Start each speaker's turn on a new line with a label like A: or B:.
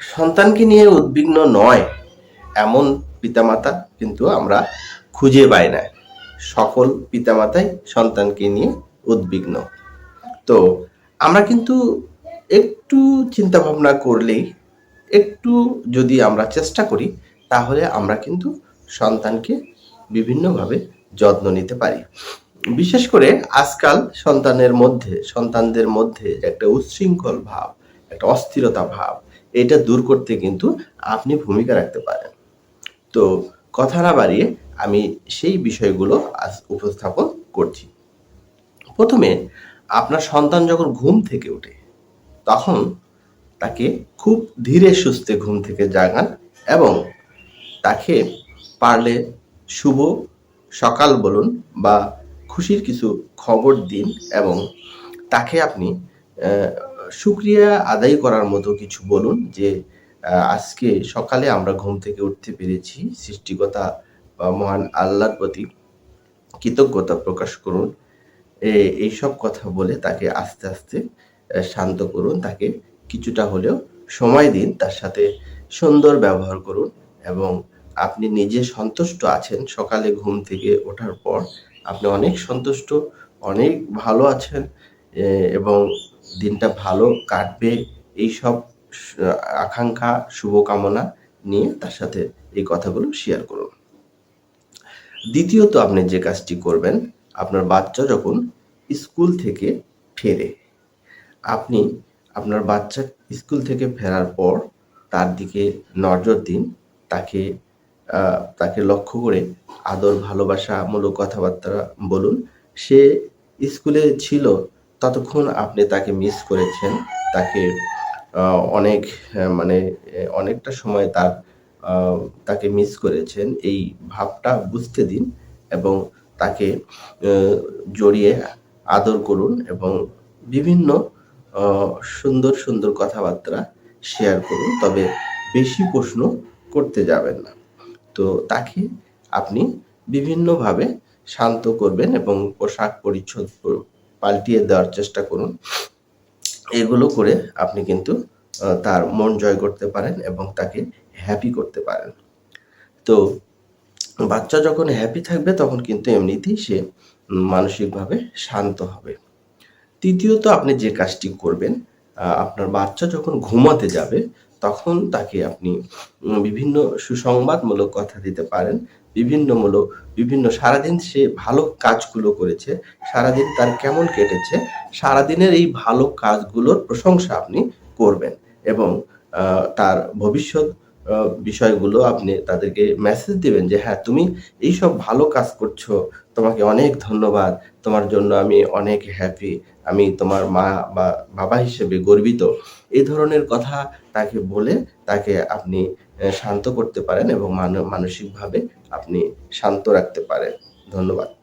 A: সন্তানকে নিয়ে উদ্বিগ্ন নয়। এমন পিতামাতা কিন্তু আমরা খুঁজে পাই না। সকল পিতামাতাই সন্তানকে নিয়ে উদ্বিগ্ন। তো আমরা কিন্তু একটু চিন্তা ভাবনা করলেই, একটু যদি আমরা চেষ্টা করি, তাহলে আমরা কিন্তু সন্তানকে বিভিন্নভাবে যত্ন নিতে পারি। বিশেষ করে আজকাল সন্তানের মধ্যে, সন্তানদের মধ্যে একটা উচ্ছৃঙ্খল ভাব, একটা অস্থিরতা ভাব এটা দূর করতে কিন্তু আপনি ভূমিকা রাখতে পারেন। তো কথা না বাড়িয়ে আমি সেই বিষয়গুলো আজ উপস্থাপন করছি। প্রথমে আপনার সন্তান যখন ঘুম থেকে ওঠে, তখন তাকে খুব ধীরে সুস্থে ঘুম থেকে জাগান এবং তাকে পারলে শুভ সকাল বলুন বা খুশির কিছু খবর দিন এবং তাকে আপনি আহ, শুক্রিয়া আদায় করার মতো কিছু বলুন যে আজকে সকালে আমরা ঘুম থেকে উঠতে পেরেছি। সৃষ্টিকতা বা মহান আল্লাহর প্রতি কৃতজ্ঞতা প্রকাশ করুন। এইসব কথা বলে তাকে আস্তে আস্তে শান্ত করুন। তাকে কিছুটা হলেও সময় দিন তার সাথে সুন্দর ব্যবহার করুন এবং আপনি নিজে সন্তুষ্ট আছেন। সকালে ঘুম থেকে ওঠার পর আপনি অনেক সন্তুষ্ট অনেক ভালো আছেন এবং দিনটা ভালো কাটবে। এইসব স- আকাঙ্ক্ষা, শুভকামনা নিয়ে তার সাথে এই কথাগুলো শেয়ার করুন। দ্বিতীয়ত আপনি যে কাজটি করবেন, আপনার বাচ্চা যখন স্কুল থেকে ফেরে, আপনি আপনার বাচ্চা স্কুল থেকে ফেরার পর তার দিকে নজর দিন, তাকে তাকে লক্ষ্য করে আদর, ভালোবাসামূলক কথাবার্তা বলুন। সে স্কুলে ছিল ততক্ষণ আপনি তাকে মিস করেছেন, তাকে অনেক মানে অনেকটা সময় তার তাকে মিস করেছেন। এই ভাবটা বুঝতে দিন এবং তাকে জড়িয়ে আদর করুন এবং বিভিন্ন সুন্দর সুন্দর কথাবার্তা শেয়ার করুন। তবে বেশি প্রশ্ন করতে যাবেন না। তো তাকে আপনি বিভিন্নভাবে শান্ত করবেন এবং পোশাক পরিচ্ছদ পাল্টিয়ে দেওয়ার চেষ্টা করুন। এগুলো করে আপনি কিন্তু তার মন জয় করতে পারেন এবং তাকে হ্যাপি করতে পারেন। তো, বাচ্চা যখন হ্যাপি থাকবে তখন কিন্তু এমনিতেই সে মানসিকভাবে শান্ত হবে। তৃতীয়ত আপনি যে কাজটি করবেন আপনার বাচ্চা যখন ঘুমাতে যাবে তখন তাকে আপনি বিভিন্ন সুসংবাদমূলক কথা দিতে পারেন। বিভিন্ন মূলক বিভিন্ন সারাদিন সে ভালো কাজগুলো করেছে, সারাদিন তার কেমন কেটেছে, সারাদিনের এই ভালো কাজগুলোর প্রশংসা আপনি করবেন এবং তার ভবিষ্যৎ বিষয়গুলো আপনি তাদেরকে মেসেজ দিবেন যে হ্যাঁ তুমি এই সব ভালো কাজ করছ, তোমাকে অনেক ধন্যবাদ, তোমার জন্য আমি অনেক হ্যাপি আমি তোমার মা বা বাবা হিসেবে গর্বিত। এই ধরনের কথা তাকে বলে তাকে আপনি শান্ত করতে পারেন এবং মান- মানসিকভাবে আপনি শান্ত রাখতে পারেন। ধন্যবাদ।